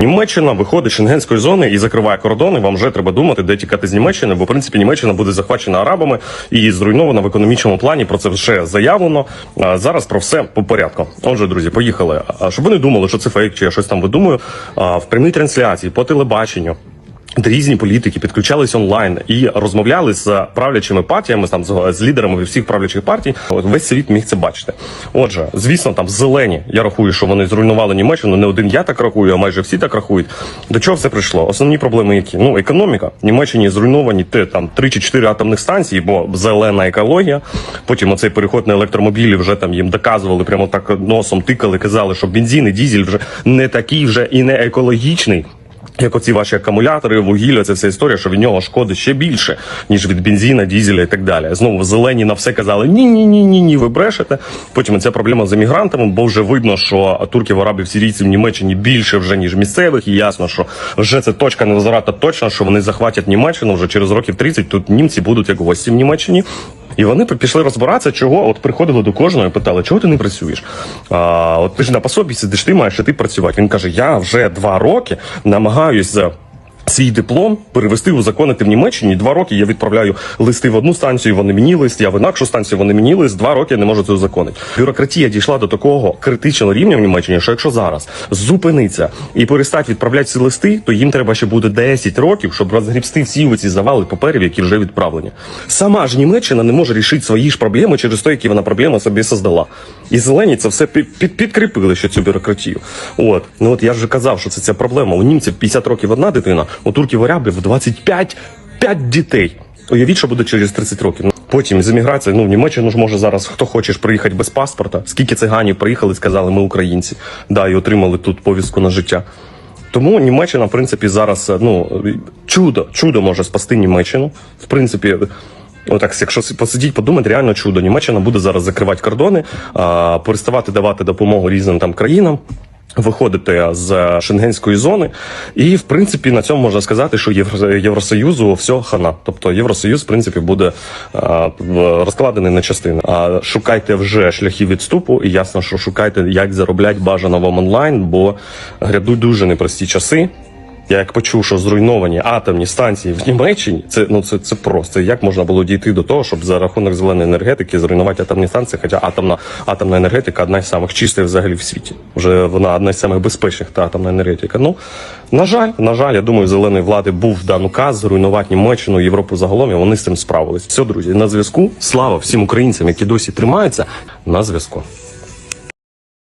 Німеччина виходить з шенгенської зони і закриває кордони. Вам вже треба думати, де тікати з Німеччини, бо в принципі Німеччина буде захвачена арабами і зруйнована в економічному плані. Про це вже заявлено. Зараз про все по порядку. Отже, друзі, поїхали. А щоб ви не думали, що це фейк чи я щось там видумую. В прямій трансляції по телебаченню. Різні політики підключались онлайн і розмовляли з правлячими партіями, там з, лідерами всіх правлячих партій. От весь світ міг це бачити. Отже, звісно, там зелені. Я рахую, що вони зруйнували Німеччину. Не один я так рахую, а майже всі так рахують. До чого все прийшло? Основні проблеми які? Ну, економіка. В Німеччині зруйновані те там 3 чи 4 атомних станції, бо зелена екологія. Потім оцей переход на електромобілі вже там їм доказували, прямо так носом тикали, казали, що бензин і дізель вже не такий вже і не екологічний. Як оці ваші акумулятори, вугілля, це вся історія, що від нього шкоди ще більше, ніж від бензина, дізеля і так далі. Знову зелені на все казали ні, ні, ні, ні, ні, ви брешете. Потім ця проблема з емігрантами, бо вже видно, що турків, арабів, сирійців в Німеччині більше вже ніж місцевих, і ясно, що вже це точка невозврата точно, що вони захватять Німеччину вже через років 30, Тут німці будуть як гості в Німеччині. І вони пішли розбиратися, чого от приходили до кожного і питали, чого ти не працюєш? А, от ти ж на пособі сидиш, ти маєш іти працювати. Він каже: Я вже два роки намагаюсь за. Свій диплом перевести узаконити в Німеччині. Два роки я відправляю листи в одну станцію, вони мені лист, я в інакшу станцію, вони мені лист. Два роки я не можу це узаконити. Бюрократія дійшла до такого критичного рівня в Німеччині, що якщо зараз зупиниться і перестать відправляти ці листи, то їм треба ще буде 10 років, щоб розгрібсти всі оці завали паперів, які вже відправлені. Сама ж Німеччина не може рішити свої ж проблеми через те, які вона проблеми собі создала. І зелені це все під, під, підкріпили ще цю бюрократію. От ну от я вже казав, що це ця проблема. У німців 50 років одна дитина, у турків арабів 25 5 дітей. Уявіть, що буде через 30 років. Ну, Потім з еміграції, ну в Німеччину ж може зараз хто хочеш приїхати без паспорта. Скільки циганів приїхали, сказали, ми українці, да, і отримали тут повістку на життя. Тому Німеччина, в принципі, зараз ну чудо, чудо може спасти Німеччину. В принципі, отак, якщо посидіть, подумати, реально чудо. Німеччина буде зараз закривати кордони, а, переставати давати допомогу різним там країнам. Виходити з шенгенської зони, і в принципі на цьому можна сказати, що Євро- Євросоюзу все хана. Тобто Євросоюз, в принципі, буде в- розкладений на частини. А шукайте вже шляхи відступу, і ясно, що шукайте, як заробляти бажано вам онлайн, бо грядуть дуже непрості часи. Я як почув, що зруйновані атомні станції в Німеччині, це ну це, це просто як можна було дійти до того, щоб за рахунок зеленої енергетики зруйнувати атомні станції, хоча атомна атомна енергетика одна з самих чистих взагалі в світі. Вже вона одна з самих безпечних та атомна енергетика. Ну на жаль, на жаль, я думаю, зеленої влади був дан указ зруйнувати Німеччину, Європу загалом, і вони з цим справились. Все, друзі, на зв'язку. Слава всім українцям, які досі тримаються. На зв'язку.